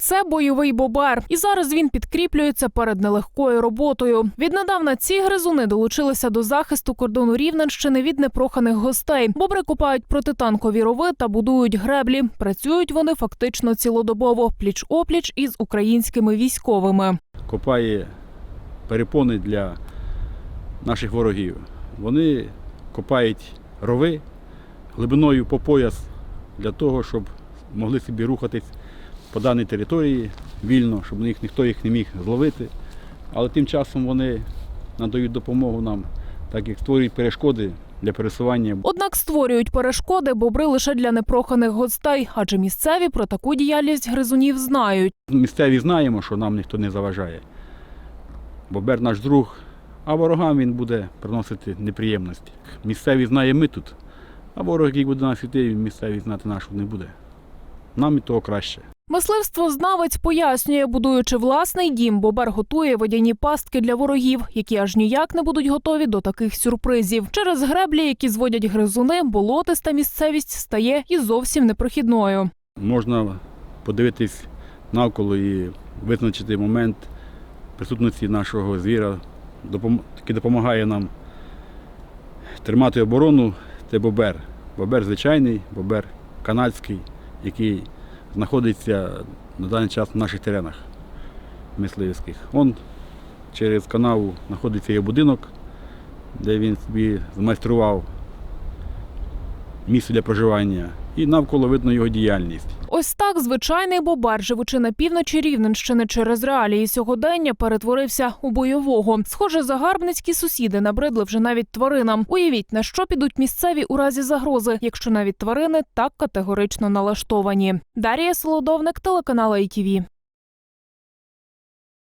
Це бойовий бобер, і зараз він підкріплюється перед нелегкою роботою. Віднедавна ці гризуни долучилися до захисту кордону Рівненщини від непроханих гостей. Бобри купають протитанкові рови та будують греблі. Працюють вони фактично цілодобово, пліч опліч із українськими військовими. копає перепони для наших ворогів. Вони копають рови глибиною по пояс для того, щоб могли собі рухатись по даній території вільно, щоб їх, ніхто їх не міг зловити. Але тим часом вони надають допомогу нам, так як створюють перешкоди для пересування Однак створюють перешкоди бобри лише для непроханих гостей, адже місцеві про таку діяльність гризунів знають. Місцеві знаємо, що нам ніхто не заважає. Бобер наш друг, а ворогам він буде приносити неприємності. Місцеві знає ми тут, а ворог, який буде нас іти, він місцеві знати нашу не буде. Нам і того краще. Мисливство знавець пояснює, будуючи власний дім, бобер готує водяні пастки для ворогів, які аж ніяк не будуть готові до таких сюрпризів. Через греблі, які зводять гризуни, болотиста місцевість стає і зовсім непрохідною. Можна подивитись навколо і визначити момент присутності нашого звіра, який допомагає нам тримати оборону. Це бобер. Бобер звичайний, бобер канадський, який знаходиться на даний час в наших теренах мисливських. Он через канаву знаходиться його будинок, де він собі змайстрував місце для проживання. І навколо видно його діяльність. Ось так звичайний бобер, живучи на півночі Рівненщини через реалії сьогодення, перетворився у бойового. Схоже, загарбницькі сусіди набридли вже навіть тваринам. Уявіть, на що підуть місцеві у разі загрози, якщо навіть тварини так категорично налаштовані. Дарія Солодовник, телеканал ITV.